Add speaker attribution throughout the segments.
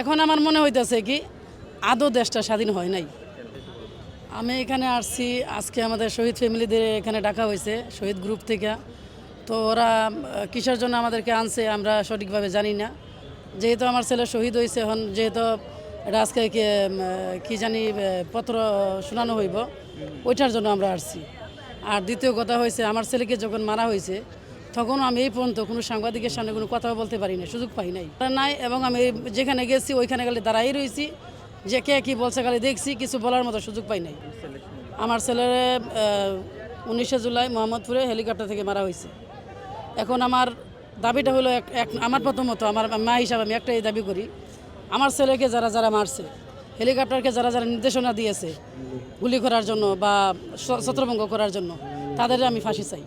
Speaker 1: এখন আমার মনে হইতেছে কি আদৌ দেশটা স্বাধীন হয় নাই। আমি এখানে আসছি আজকে আমাদের শহীদ ফ্যামিলিদের এখানে ডাকা হয়েছে শহীদ গ্রুপ থেকে। তো ওরা কিসের জন্য আমাদেরকে আনছে আমরা সঠিকভাবে জানি না। যেহেতু আমার ছেলে শহীদ হয়েছে এখন যেহেতু এটা আজকে কি, জানি পত্র শোনানো হইব ওইটার জন্য আমরা আসছি। আর দ্বিতীয় কথা হয়েছে আমার ছেলেকে যখন মারা হয়েছে তখন আমি এই পর্যন্ত কোনো সাংবাদিকের সামনে কোনো কথা বলতে পারি না সুযোগ পাই নাই। নাই এবং আমি যেখানে গেছি, ওইখানে গেলে দাঁড়াই রয়েছি যে কে কী বলছে খালি দেখছি, কিছু বলার মতো সুযোগ পাই নাই। আমার ছেলের উনিশে জুলাই মোহাম্মদপুরে হেলিকপ্টার থেকে মারা হয়েছে। এখন আমার দাবিটা হলো এক আমার প্রথমত, আমার মা হিসাবে আমি একটাই দাবি করি, আমার ছেলেকে যারা যারা মারছে, হেলিকপ্টারকে যারা যারা নির্দেশনা দিয়েছে, গুলি করার জন্য বা ছত্রভঙ্গ করার জন্য তাদের আমি ফাঁসি চাই।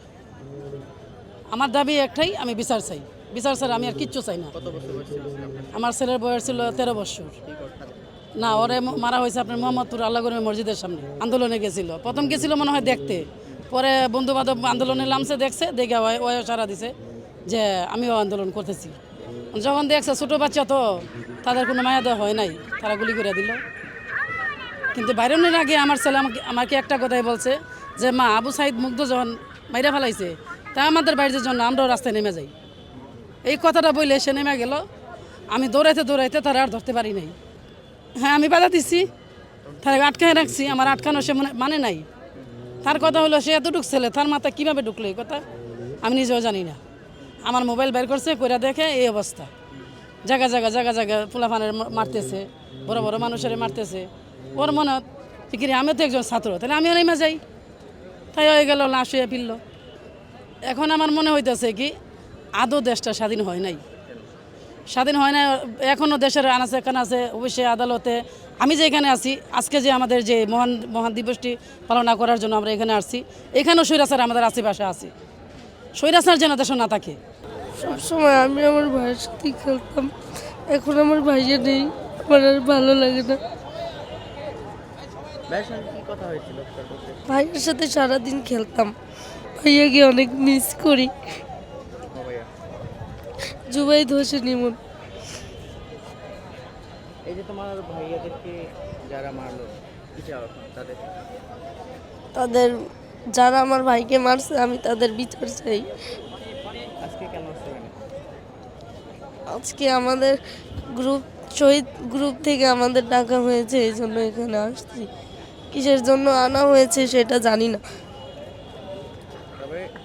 Speaker 1: আমার দাবি একটাই আমি বিচার চাই। বিচার ছাড়া আমি আর কিচ্ছু চাই না। আমার ছেলের বয়স ছিল তেরো বছর। না ওরে মারা হয়েছে আপনার মোহাম্মদপুর আল্লাহগরের মসজিদের সামনে আন্দোলনে গেছিল। প্রথম গেছিল মনে হয় দেখতে। পরে বন্ধু বান্ধব আন্দোলনে নামছে দেখছে দেখে ওই সারা দিছে যে আমিও আন্দোলন করতেছি। যখন দেখছে ছোটো বাচ্চা তো তাদের কোনো মায়া দেওয়া হয় নাই তারা গুলি করে দিল। কিন্তু বাইরনের আগে আমার ছেলে আমাকে আমাকে একটা কথাই বলছে যে মা আবু সাইদ মুগ্ধ যখন মাইরা ফেলাইছে তা আমাদের বাড়ির জন্য আমরাও রাস্তায় নেমে যাই। এই কথাটা বললে সে নেমে গেল। আমি দৌড়াইতে দৌড়াইতে তারা আর ধরতে পারি নাই। হ্যাঁ আমি বাধা দিচ্ছি তার আটকায় রাখছি, আমার আটকানো সে মনে নাই। তার কথা হলো, সে এতটুক ছেলে, তার মাথা কীভাবে ঢুকলো এই কথা? আমি নিজেও জানি না। আমার মোবাইল বের করছে, কইরা দেখে এই অবস্থা। জায়গা জায়গা জায়গা জায়গা ফুলাফানের মারতেছে, বড় বড় মানুষের মারতেছে। ওর মনে কি আমিও তো একজন ছাত্র, তাহলে আমিও নেমে যাই। তাই হয়ে গেল, লাশ হয়ে ফিরল। এখন আমার মনে হইতেছে কি আদৌ দেশটা স্বাধীন হয় নাই। স্বাধীন হয় না এখনও দেশের আনাচে কানাচে অবশ্যই আদালতে। আমি যে এখানে আছি আজকে যে আমাদের যে মহান মহান দিবসটি পালনা করার জন্য আমরা এখানে আসছি এখানেও স্বৈরাচার আমাদের আশেপাশে আছে। স্বৈরাচার যেন দেশ না থাকে।
Speaker 2: সবসময় আমি আমার ভাইয়ের সাথে খেলতাম এখন আমার ভাইয়া নেই আমার আর ভালো লাগে না।
Speaker 3: ভাইয়ের সঙ্গে কি কথা হয়েছিল তারপর?
Speaker 2: ভাইয়ের সাথে সারাদিন খেলতাম। ভাইয়াকে অনেক মিস করি। জুবাই ধসে নিমন।
Speaker 3: এই যে তোমার ভাইয়াদেরকে যারা মারলো তাদের?
Speaker 2: তাদের যারা আমার ভাইকে মারছে আমি তাদের বিচার চাই।
Speaker 3: আজকে কেন
Speaker 2: আজকে আমাদের গ্রুপ শহীদ গ্রুপ থেকে আমাদের ডাকা হয়েছে এই জন্য এখানে আসছি। কিসের জন্য আনা হয়েছে সেটা জানি না। Bye-bye.